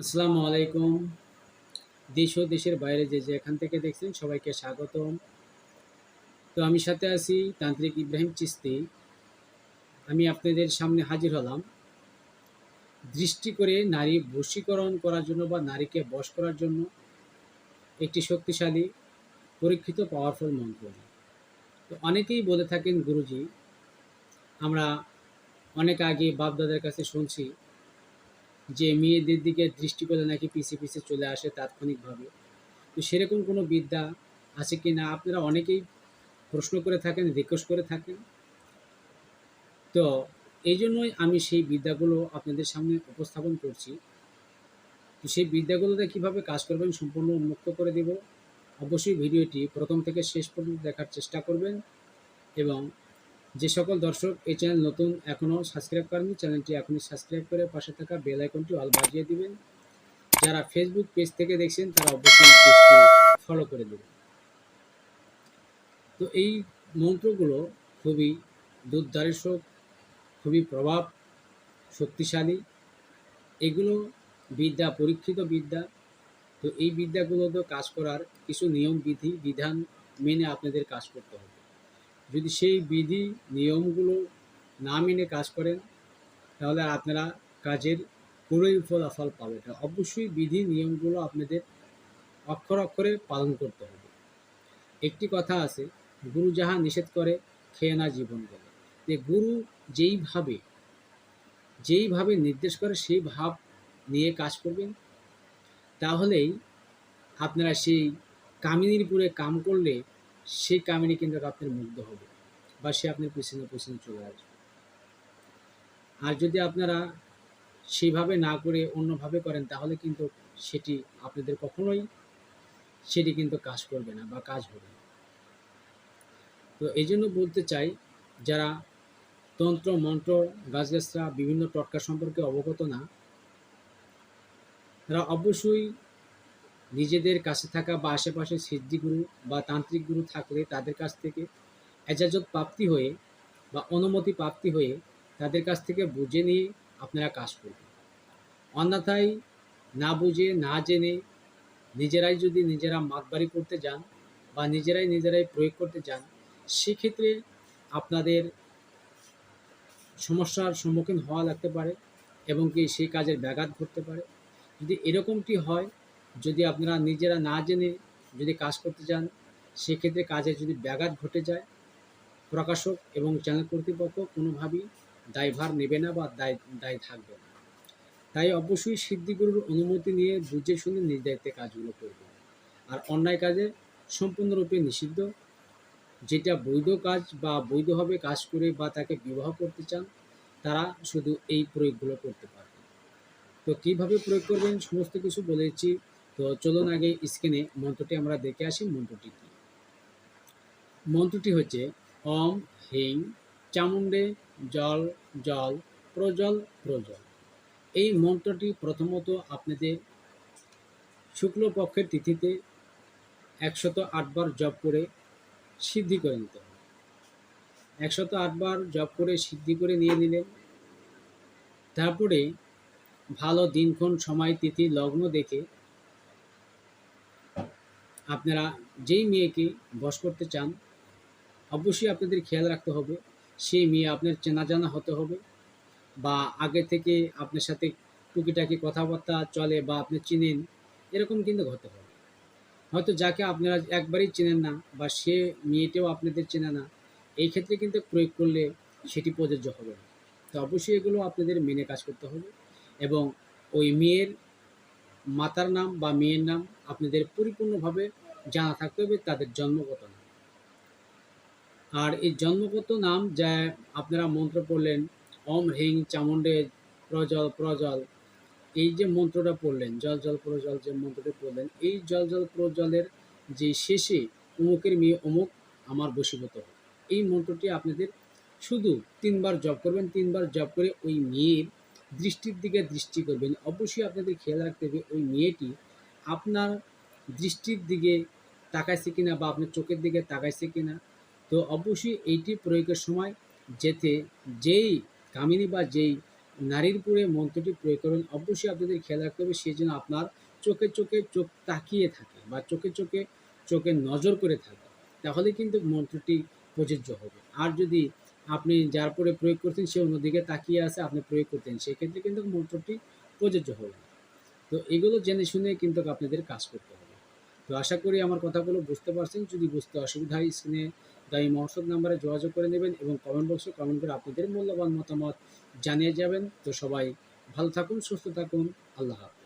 আসসালামু আলাইকুম। দেশ ও দেশের বাইরে যে যে এখান থেকে দেখছেন সবাইকে স্বাগতম। তো আমি সাথে আছি তান্ত্রিক ইব্রাহিম চিস্তি। আমি আপনাদের সামনে হাজির হলাম। দৃষ্টি করে নারী বশীকরণ করার জন্য বা নারীকে বশ করার জন্য একটি শক্তিশালী, পরীক্ষিত পাওয়ারফুল মন্ত্র। তো অনেকেই বলে থাকেন, গুরুজি, আমরা অনেক আগে বাপদাদের কাছে শুনছি যে মেয়েদের দিকে দৃষ্টি নাকি পিছে পিছে চলে আসে তাৎক্ষণিকভাবে। তো সেরকম কোনো বিদ্যা আছে কি না? আপনারা অনেকেই প্রশ্ন করে থাকেন রিকোয়েস্ট করে থাকেন। তো এই জন্যই আমি সেই বিদ্যাগুলো আপনাদের সামনে উপস্থাপন করছি। তো সেই বিদ্যাগুলোতে কীভাবে কাজ করবেন সম্পূর্ণ উন্মুক্ত করে দেব। অবশ্যই ভিডিওটি প্রথম থেকে শেষ পর্যন্ত দেখার চেষ্টা করবেন এবং যে সকল দর্শক এই চ্যানেল নতুন, এখনও সাবস্ক্রাইব করেননি, চ্যানেলটি এখনই সাবস্ক্রাইব করে পাশে থাকা বেল আইকনটি অল বাজিয়ে দিবেন। যারা ফেসবুক পেজ থেকে দেখছেন, তারা অবশ্যই পেজটি ফলো করে দেবেন। তো এই মন্ত্রগুলো খুবই দুর্দার্শক, খুবই প্রভাব, শক্তিশালী। এগুলো বিদ্যা, পরীক্ষিত বিদ্যা। তো এই বিদ্যাগুলো তো কাজ করার কিছু নিয়ম, বিধি, বিধান মেনে আপনাদের কাজ করতে হবে। যদি সেই বিধি, নিয়মগুলো না মেনে কাজ করেন, তাহলে আপনারা কাজের পুরোই ফলাফল পাবেন। অবশ্যই বিধি, নিয়মগুলো আপনাদের অক্ষর অক্ষরে পালন করতে হবে। একটি কথা আছে, গুরু যাহা নিষেধ করে, খেয়ে না জীবন বলে যে গুরু যেইভাবে যেইভাবে নির্দেশ করে, সেই ভাব নিয়ে কাজ করবেন, তাহলেই আপনারা সেই কামিনীর পুরে কাম করলে সেই কামিনী কিন্তু আপনার মুগ্ধ হবে বা সে আপনার পিছনে পিছনে চলে আসবে আর যদি আপনারা সেইভাবে না করে অন্যভাবে করেন, তাহলে কিন্তু সেটি আপনাদের কখনোই, সেটি কিন্তু কাজ করবে না বা কাজ হবে না। তো এই জন্য বলতে চাই, যারা তন্ত্র, মন্ত্র, গাছগাছরা, বিভিন্ন টটকা সম্পর্কে অবগত না, তারা অবশ্যই নিজেদের কাছে থাকা বা আশেপাশে সিদ্ধিগুরু বা তান্ত্রিক গুরু থাকলে তাদের কাছ থেকে এজাজত প্রাপ্তি হয়ে বা অনুমতি প্রাপ্তি হয়ে তাদের কাছ থেকে বুঝে নিয়ে আপনারা কাজ করবেন। অন্যথায় না বুঝে, না জেনে নিজেরাই যদি নিজেরা মাতবাড়ি করতে যান বা নিজেরাই নিজেরাই প্রয়োগ করতে যান, সেক্ষেত্রে আপনাদের সমস্যার সম্মুখীন হওয়া লাগতে পারে এবং কি সেই কাজের ব্যাঘাত ঘটতে পারে। যদি এরকমটি হয় যদি আপনারা নিজেরা না জেনে যদি কাজ করতে যান সেক্ষেত্রে কাজে যদি ব্যাঘাত ঘটে যায়, প্রকাশক এবং চ্যানেল কর্তৃপক্ষ কোনোভাবেই দায়ভার নেবে না বা দায় দায় থাকবে না। তাই অবশ্যই সিদ্ধিগুরুর অনুমতি নিয়ে বুঝে শুনে নিজ দায়িত্বে কাজগুলো করবে। আর অন্যায় কাজে সম্পূর্ণরূপে নিষিদ্ধ। যেটা বৈধ কাজ বা বৈধভাবে কাজ করে বা তাকে বিবাহ করতে চান, তারা শুধু এই প্রয়োগগুলো করতে পারবে। তো কীভাবে প্রয়োগ করবেন, সমস্ত কিছু বলেছি তো চলুন আগে স্ক্রিনে মন্ত্রটি আমরা দেখে আসি, মন্ত্রটি কী? মন্ত্রটি হচ্ছে অম হিং চামুণ্ডে জল জল প্রজল প্রজল। এই মন্ত্রটি প্রথমত আপনাদের শুক্লপক্ষের তিথিতে একশত আটবার জপ করে সিদ্ধি করে নিতে হবে। একশত আটবার জপ করে সিদ্ধি করে নিয়ে নিলেন। তারপরে ভালো দিনক্ষণ সময় তিথি লগ্ন দেখে আপনারা যেই মেয়েকে বস করতে চান, অবশ্যই আপনাদের খেয়াল রাখতে হবে, সেই মেয়ে আপনার চেনা জানা হতে হবে বা আগে থেকে আপনার সাথে টুকিটাকি কথাবার্তা চলে বা আপনি চিনেন, এরকম কিন্তু হতে হবে। হয়তো যাকে আপনারা একবারই চেনেন না বা সে মেয়েটাও আপনাদের চেনে না, এই ক্ষেত্রে কিন্তু প্রয়োগ করলে সেটি প্রযোজ্য হবে না। তো অবশ্যই এগুলো আপনাদের মেনে কাজ করতে হবে এবং ওই মেয়ের মাতার নাম বা মেয়ের নাম আপনাদের পরিপূর্ণভাবে জানা থাকতে হবে তাদের জন্মগত নাম। আর এই জন্মগত নাম যা আপনারা মন্ত্র পড়লেন অম হিং চামুণ্ডে প্রজল প্রজল, এই যে মন্ত্রটা পড়লেন, জল জল প্রজল যে মন্ত্রটা পড়লেন, এই জল জল প্রজলের যে শেষে অমুকের মেয়ে অমুক আমার বশীভূত হবে। এই মন্ত্রটি আপনাদের শুধু তিনবার জপ করবেন, তিনবার জপ করে ওই মেয়ের দৃষ্টির দিকে দৃষ্টি করবেন। অবশ্যই আপনাদের খেয়াল রাখতে হবে, ওই মেয়েটি আপনার দৃষ্টির দিকে তাকাইছে কিনা বা আপনার চোখের দিকে তাকাইছে কিনা। তো অবশ্যই এইটি প্রয়োগের সময় যেতে, যেই কামিনী বা যেই নারীর পুরে মন্ত্রটি প্রয়োগ করবেন অবশ্যই আপনাদের খেয়াল রাখতে হবে সেই জন্য আপনার চোখে চোখে চোখ তাকিয়ে থাকে বা চোখে চোখে চোখে নজর করে থাকে। তাহলে কিন্তু মন্ত্রটি প্রযোজ্য হবে। আর যদি আপনি যার পরে প্রয়োগ করছেন, সে অন্যদিকে তাকিয়ে আছে, আপনি প্রয়োগ করতেন সেক্ষেত্রে কিন্তু মন্ত্রটি প্রযোজ্য হবে তো এগুলো জেনে শুনে কিন্তু আপনাদের কাজ করতে হবে। তো আশা করি আমার কথাগুলো বুঝতে পারছেন। যদি বুঝতে অসুবিধা হয়, স্ক্রিনে দায়ী মহসদ নাম্বারে যোগাযোগ করে নেবেন এবং কমেন্ট বক্সে কমেন্ট করে আপনাদের মূল্যবান মতামত জানিয়ে যাবেন। তো সবাই ভালো থাকুন, সুস্থ থাকুন। আল্লাহ হাফেজ।